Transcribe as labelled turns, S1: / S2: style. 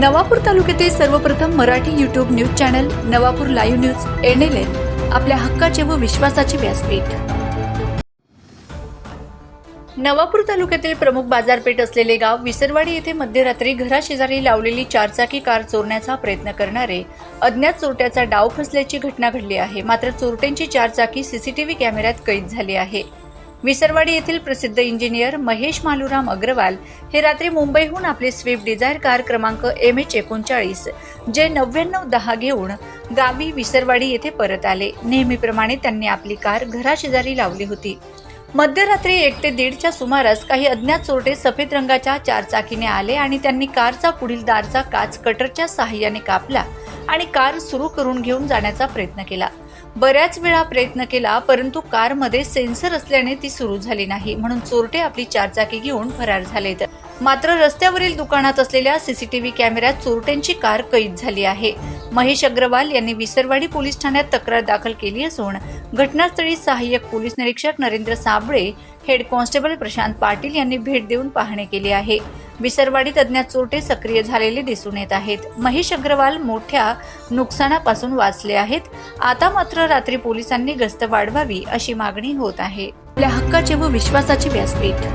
S1: नवापूर तालुक्यातील सर्वप्रथम Marathi YouTube news channel Navapur live news N L N आपल्या हक्काचे व विश्वासाचे व्यासपीठ. नवापूर तालुक्यातील प्रमुख बाजारपेठ असलेले गाव विसरवाडी येथे मध्यरात्री घराशेजारी लावलेली चारचाकी कार चोरण्याचा प्रयत्न करणारे अज्ञात चोरट्याचा डाव फसल्याची घटना घडली आहे. मात्र चोरट्यांची चारचाकी सीसीटीव्ही कॅमेऱ्यात कैद झाली आहे. विसरवाडी येथील प्रसिद्ध इंजिनियर महेश मालुराम अग्रवाल हे रात्री मुंबईहून आपली स्विफ्ट डिझायर कार क्रमांक एम एच एकोणचाळीस जे नव्याण्णव दहा घेऊन गावी विसरवाडी येथे परत आले. नेहमीप्रमाणे त्यांनी आपली कार घराशेजारी लावली होती. मध्यरात्री एक ते दीडच्या सुमारास काही अज्ञात चोरटे सफेद रंगाच्या चारचाकीने आले आणि त्यांनी कारचा पुढील दारचा काच कटरच्या सहाय्याने कापला. आणि कार सुरू करून घेऊन जाण्याचा प्रयत्न केला. बऱ्याच वेळा प्रयत्न केला परंतु कारमध्ये सेन्सर असल्याने ती सुरू झाली नाही. म्हणून चोरटे आपली चारचाकी घेऊन फरार झालेत. मात्र रस्त्यावरील दुकानात असलेल्या सीसीटीव्ही कॅमेऱ्यात चोरट्यांची कार कैद झाली आहे. महेश अग्रवाल यांनी विसरवाडी पोलीस ठाण्यात तक्रार दाखल केली असून घटनास्थळी सहाय्यक पोलीस निरीक्षक नरेंद्र साबळे हेड कॉन्स्टेबल प्रशांत पाटील यांनी भेट देऊन पाहणी केली आहे. विसरवाडीत अज्ञात चोरटे सक्रिय झालेले दिसून येत आहेत. महेश अग्रवाल मोठ्या नुकसानापासून वाचले आहेत. आता मात्र रात्री पोलिसांनी गस्त वाढवावी अशी मागणी होत आहे. आपल्या हक्काचे व विश्वासाचे व्यासपीठ.